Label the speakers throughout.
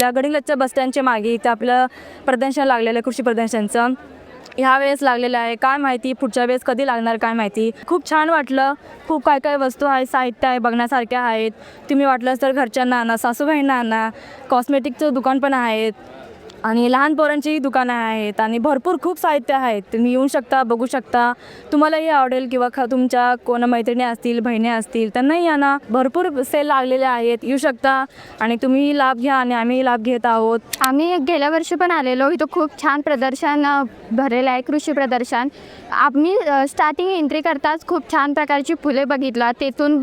Speaker 1: आपल्या गडिंगलजच्या बस स्टँडच्या मागे इथं आपलं प्रदर्शन लागलेलं आहे कृषी प्रदर्शनचं. ह्या वेळेस लागलेलं आहे. काय माहिती पुढच्या वेळेस कधी लागणार काय माहिती? खूप छान वाटलं. खूप काय काय वस्तू आहे साहित्य आहे बघण्यासारख्या आहेत. तुम्ही वाटलंच तर घरच्यांना आणा सासूबाईंना आणा. कॉस्मेटिकचं दुकान पण आहेत आणि लहान पोरांचीही दुकानं आहेत आणि भरपूर खूप साहित्य आहेत. तुम्ही येऊ शकता बघू शकता. तुम्हालाही आवडेल किंवा ख तुमच्या कोण मैत्रिणी असतील बहिणी असतील त्यांनाही ना भरपूर सेल लागलेले आहेत. येऊ शकता आणि तुम्ही लाभ घ्या आणि आम्ही लाभ घेत आहोत.
Speaker 2: आम्ही गेल्या वर्षी पण आलेलो. इथं खूप छान प्रदर्शन भरलेलं आहे कृषी प्रदर्शन. आम्ही स्टार्टिंग एंट्री करताच खूप छान प्रकारची फुले बघितला. तेथून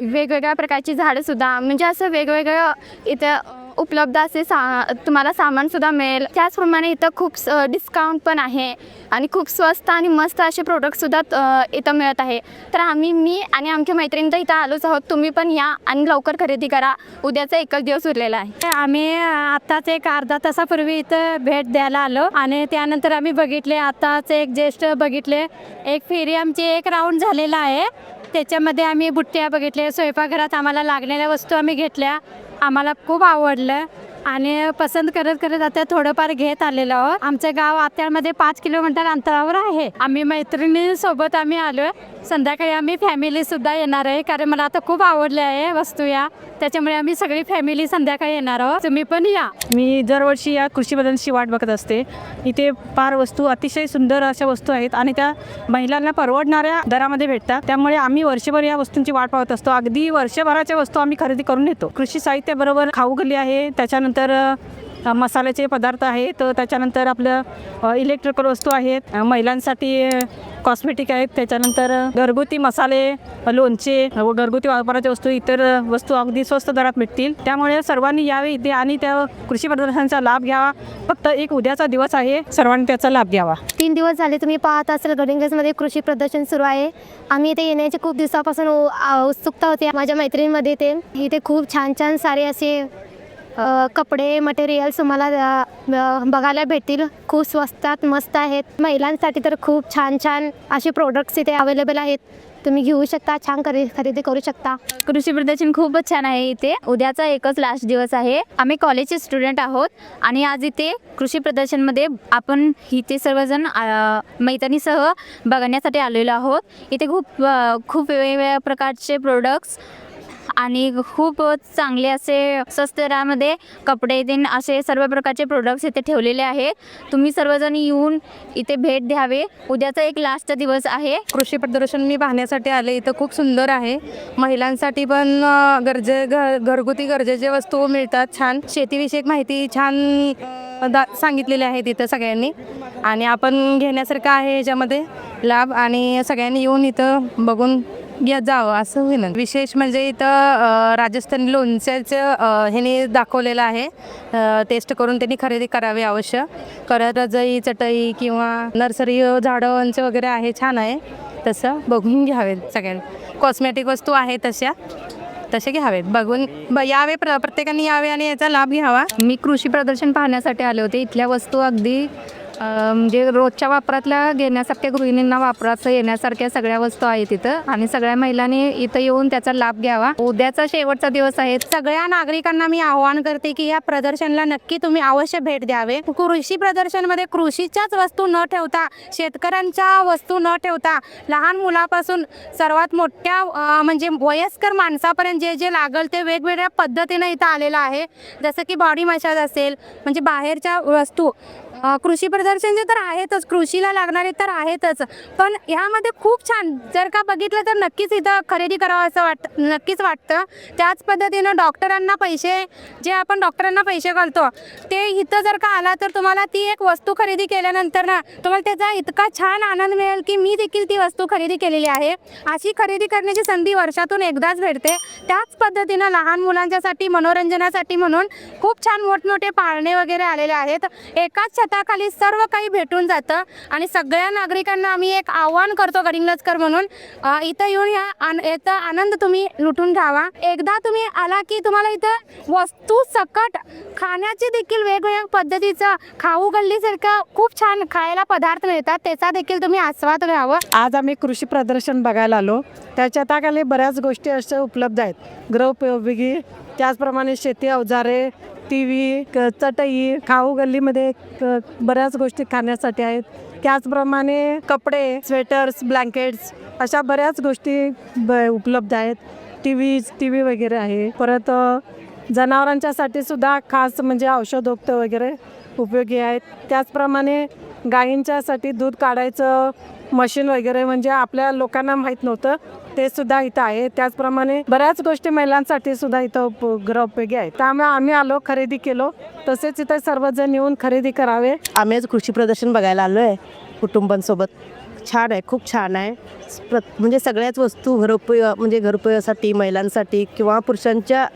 Speaker 2: वेगवेगळ्या प्रकारची झाडंसुद्धा म्हणजे असं वेगवेगळं इथं उपलब्ध असे सा तुम्हाला सामानसुद्धा मिळेल. त्याचप्रमाणे इथं खूप डिस्काउंट पण आहे. आणि खूप स्वस्त आणि मस्त असे प्रोडक्टसुद्धा इथं मिळत आहे. तर आम्ही मी आणि आमच्या मैत्रिणी तर इथं आलोच आहोत. तुम्ही पण या आणि लवकर खरेदी करा. उद्याचा एकच दिवस उरलेला आहे.
Speaker 3: आम्ही आत्ताच एक अर्धा तासापूर्वी इथं भेट द्यायला आलो. आणि त्यानंतर आम्ही बघितले आत्ताच एक ज्येष्ठ बघितले. एक फेरी आमची एक राऊंड झालेला आहे. त्याच्यामध्ये आम्ही बुट्ट्या बघितले स्वयंपाकघरात आम्हाला लागलेल्या वस्तू आम्ही घेतल्या. आम्हाला खूप आवडलं. आणि पसंत करत करत आता थोडंफार घेत आलेलो आहोत. आमचं गाव आत्याळमध्ये पाच किलोमीटर अंतरावर आहे. आम्ही मैत्रिणींसोबत आम्ही आलो संध्याकाळी आम्ही फॅमिली सुद्धा येणार आहे. कारण मला आता खूप आवडले आहे वस्तू या. त्याच्यामुळे आम्ही सगळी फॅमिली संध्याकाळी येणार आहोत. तुम्ही पण या.
Speaker 4: मी दरवर्षी या कृषी बदलची वाट बघत असते. इथे फार वस्तू अतिशय सुंदर अशा वस्तू आहेत आणि त्या महिलांना परवडणाऱ्या दरामध्ये भेटतात. त्यामुळे आम्ही वर्षभर या वस्तूंची वाट पाहत असतो. अगदी वर्षभराच्या वस्तू आम्ही खरेदी करून येतो कृषी साहित्याबरोबर खाऊ गली आहे. त्याच्यानंतर त्याच्यानंतर मसाल्याचे पदार्थ आहेत त्याच्यानंतर आपलं इलेक्ट्रिकल वस्तू आहेत महिलांसाठी कॉस्मेटिक आहेत त्याच्यानंतर घरगुती मसाले लोणचे व घरगुती वापराच्या वस्तू इतर वस्तू अगदी स्वस्त दरात मिळतील. त्यामुळे सर्वांनी यावे इथे आणि त्या कृषी प्रदर्शनाचा लाभ घ्यावा. फक्त एक उद्याचा दिवस आहे सर्वांनी त्याचा लाभ घ्यावा.
Speaker 5: तीन दिवस झाले तुम्ही पाहत असाल गडिंगजमध्ये कृषी प्रदर्शन सुरू आहे. आम्ही इथे येण्याची खूप दिवसापासून उ- उत्सुकता होती. माझ्या मैत्रिणीमध्ये ते इथे खूप छान छान सारे असे कपडे मटेरियल्स तुम्हाला बघायला भेटतील. खूप स्वस्तात मस्त आहेत. महिलांसाठी तर खूप छान छान असे प्रोडक्ट्स इथे अवेलेबल आहेत. तुम्ही घेऊ शकता छान खरेदी करू शकता.
Speaker 2: कृषी प्रदर्शन खूपच छान आहे इथे. उद्याचा एकच लास्ट दिवस आहे. आम्ही कॉलेजचे स्टुडंट आहोत आणि आज इथे कृषी प्रदर्शनमध्ये आपण इथे सर्वजण मैत्रिणीसह बघण्यासाठी आलेलो आहोत. इथे खूप खूप वेगवेगळ्या प्रकारचे प्रोडक्ट्स आणि खूप चांगले असे स्वस्त दरामध्ये कपडे देन असे सर्व प्रकारचे प्रोडक्ट्स इथे ठेवलेले आहेत. तुम्ही सर्वजण येऊन इथे भेट द्यावे. उद्याचा एक लास्ट दिवस आहे.
Speaker 1: कृषी प्रदर्शन मी पाहण्यासाठी आले. इथं खूप सुंदर आहे. महिलांसाठी पण गरजे घर घरगुती गरजेचे वस्तू मिळतात छान. शेतीविषयक माहिती छान दा सांगितलेली आहे तिथं सगळ्यांनी. आणि आपण घेण्यासारखं आहे याच्यामध्ये लाभ आणि सगळ्यांनी येऊन इथं बघून या जावं असं होईल विशेष म्हणजे इथं राजस्थानी लोणच्याचं ह्याने दाखवलेलं आहे. टेस्ट करून त्यांनी खरेदी करावी अवश्य. करत रजई चटई किंवा नर्सरी झाडांचं वगैरे आहे छान आहे. तसं बघून घ्यावेत सगळ्यांनी. कॉस्मेटिक वस्तू आहे तशा. तसे घ्यावेत. बघून ब यावे प्र प्रत्येकाने यावे आणि याचा लाभ घ्यावा.
Speaker 2: मी कृषी प्रदर्शन पाहण्यासाठी आले होते. इथल्या वस्तू अगदी म्हणजे रोजच्या वापरातल्या घेण्यासारख्या गृहिणींना वापराचं येण्यासारख्या सगळ्या वस्तू आहेत इथं. आणि सगळ्या महिलांनी इथं येऊन त्याचा लाभ घ्यावा. उद्याचा शेवटचा दिवस आहे.
Speaker 3: सगळ्या नागरिकांना मी आवाहन करते की या प्रदर्शनला नक्की तुम्ही अवश्य भेट द्यावे. कृषी प्रदर्शनमध्ये कृषीच्याच वस्तू न ठेवता शेतकऱ्यांच्या वस्तू न ठेवता लहान मुलापासून सर्वात मोठ्या म्हणजे वयस्कर माणसापर्यंत जे जे लागल ते वेगवेगळ्या पद्धतीनं इथं आलेलं आहे. जसं की बॉडी मसाज असेल म्हणजे बाहेरच्या वस्तू कृषी प्रदर्शन प्रदर्शनचे तर आहेतच कृषीला लागणारे तर आहेतच. पण ह्यामध्ये खूप छान जर का बघितलं तर नक्कीच इथं खरेदी करावं असं वाट नक्कीच वाटतं. त्याच पद्धतीनं डॉक्टरांना पैसे जे आपण डॉक्टरांना पैसे घालतो ते इथं जर का आला तर तुम्हाला ती एक वस्तू खरेदी केल्यानंतर ना तुम्हाला त्याचा इतका छान आनंद मिळेल की मी देखील ती वस्तू खरेदी केलेली आहे. अशी खरेदी करण्याची संधी वर्षातून एकदाच भेटते. त्याच पद्धतीनं लहान मुलांच्यासाठी मनोरंजनासाठी म्हणून खूप छान मोठमोठे पाळणे वगैरे आलेले आहेत. एकाच छताखाली सर्व सर्व काही भेटून जातं आणि सगळ्या नागरिकांना आम्ही एक आव्हान करतो गडिंगलजकर म्हणून. इथं येऊन या आन याचा आनंद तुम्ही लुटून घ्यावा. एकदा तुम्ही आला की तुम्हाला इथं वस्तू सकट खाण्याची देखील वेगवेगळ्या पद्धतीचं खाऊ गल्लीसारखं खूप छान खायला पदार्थ मिळतात. त्याचा देखील तुम्ही आस्वाद घ्यावं.
Speaker 4: आज आम्ही कृषी प्रदर्शन बघायला आलो. त्याच्या ताकाली बऱ्याच गोष्टी अशा उपलब्ध आहेत. गृहपयोगी
Speaker 6: त्याचप्रमाणे शेती अवजारे टी व्ही क चटई खाऊ गल्लीमध्ये क- बऱ्याच गोष्टी खाण्यासाठी आहेत. त्याचप्रमाणे कपडे स्वेटर्स ब्लँकेट्स अशा बऱ्याच गोष्टी ब उपलब्ध आहेत. टी व्ही टी व्ही वगैरे आहे. परत अ, जनावरांच्यासाठी सुद्धा खास म्हणजे औषधोक्त वगैरे उपयोगी आहेत. त्याचप्रमाणे गायींच्यासाठी दूध काढायचं मशीन वगैरे म्हणजे आपल्या लोकांना माहीत नव्हतं. ते सुद्धा इथं आहे. त्याचप्रमाणे बऱ्याच गोष्टी महिलांसाठी सुद्धा इथं उप आहे उपयोगी त्यामुळे आम्ही आलो खरेदी केलो. तसेच इथं सर्वजण येऊन खरेदी करावे.
Speaker 7: आम्ही आज कृषी प्रदर्शन बघायला आलो आहे कुटुंबांसोबत. छान आहे खूप छान आहे. प्र म्हणजे सगळ्याच वस्तू घरोपयोग म्हणजे घरोपयोगासाठी महिलांसाठी किंवा पुरुषांच्या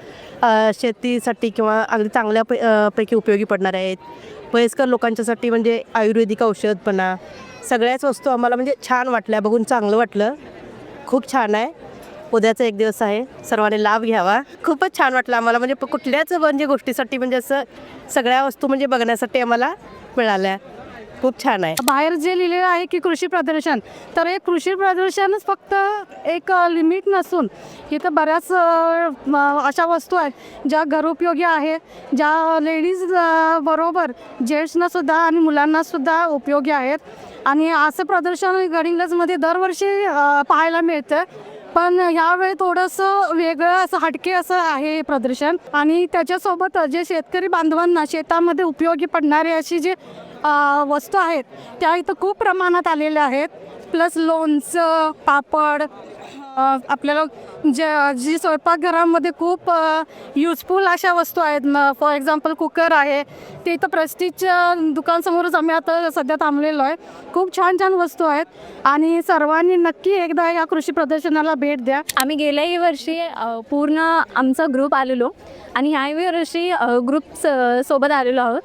Speaker 7: शेतीसाठी किंवा अगदी चांगल्या पै पैकी उपयोगी पडणार आहेत. वयस्कर लोकांच्यासाठी म्हणजे आयुर्वेदिक औषध म्हणा सगळ्याच वस्तू आम्हाला म्हणजे छान वाटल्या बघून चांगलं वाटलं. खूप छान आहे. उद्याचा एक दिवस आहे. सर्वांनी लाभ घ्यावा. खूपच छान वाटलं आम्हाला. म्हणजे प- कुठल्याच म्हणजे गोष्टीसाठी म्हणजे असं सगळ्या वस्तू म्हणजे बघण्यासाठी आम्हाला मिळाल्या. खूप छान आहे.
Speaker 8: बाहेर जे लिहिलेलं आहे की कृषी प्रदर्शन तर हे कृषी प्रदर्शनच फक्त एक लिमिट नसून इथं बऱ्याच अशा वस्तू आहेत ज्या घरोपयोगी आहे ज्या लेडीज बरोबर जेंट्सना सुद्धा आणि मुलांना सुद्धा उपयोगी आहेत. आणि असं प्रदर्शन गडिंग्लजमध्ये दरवर्षी पाहायला मिळतं पण ह्यावेळी थोडंसं वेगळं असं हटके असं आहे हे प्रदर्शन. आणि त्याच्यासोबत जे शेतकरी बांधवांना शेतामध्ये उपयोगी पडणारे अशी जे वस्तू आहेत. त्या इथं खूप प्रमाणात आलेल्या आहेत. प्लस लोणचं पापड आपल्याला ज्या जी स्वयंपाकघरामध्ये खूप युजफुल अशा वस्तू आहेत. फॉर एक्झाम्पल कुकर आहे. ते इथं प्रेस्टिजच्या दुकानसमोरच आम्ही आता सध्या थांबलेलो आहे. खूप छान छान वस्तू आहेत. आणि सर्वांनी नक्की एकदा या कृषी प्रदर्शनाला भेट द्या.
Speaker 9: आम्ही गेल्याही वर्षी पूर्ण आमचा ग्रुप आलेलो. आणि ह्याही वर्षी ग्रुप स- सोबत आलेलो आहोत.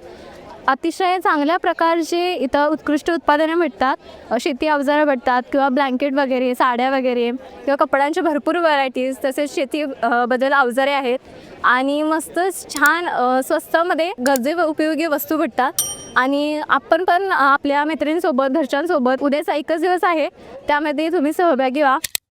Speaker 9: अतिशय चांगल्या प्रकारचे इथं उत्कृष्ट उत्पादनं भेटतात. शेती अवजारं भेटतात किंवा ब्लँकेट वगैरे साड्या वगैरे किंवा कपड्यांच्या भरपूर व्हरायटीज तसेच शेती बदल अवजारे आहेत. आणि मस्तच छान स्वस्तामध्ये गरजे व उपयोगी वस्तू भेटतात. आणि आपण पण आपल्या मैत्रिणींसोबत घरच्यांसोबत उद्याचा एकच दिवस आहे. त्यामध्ये तुम्ही सहभागी व्हा.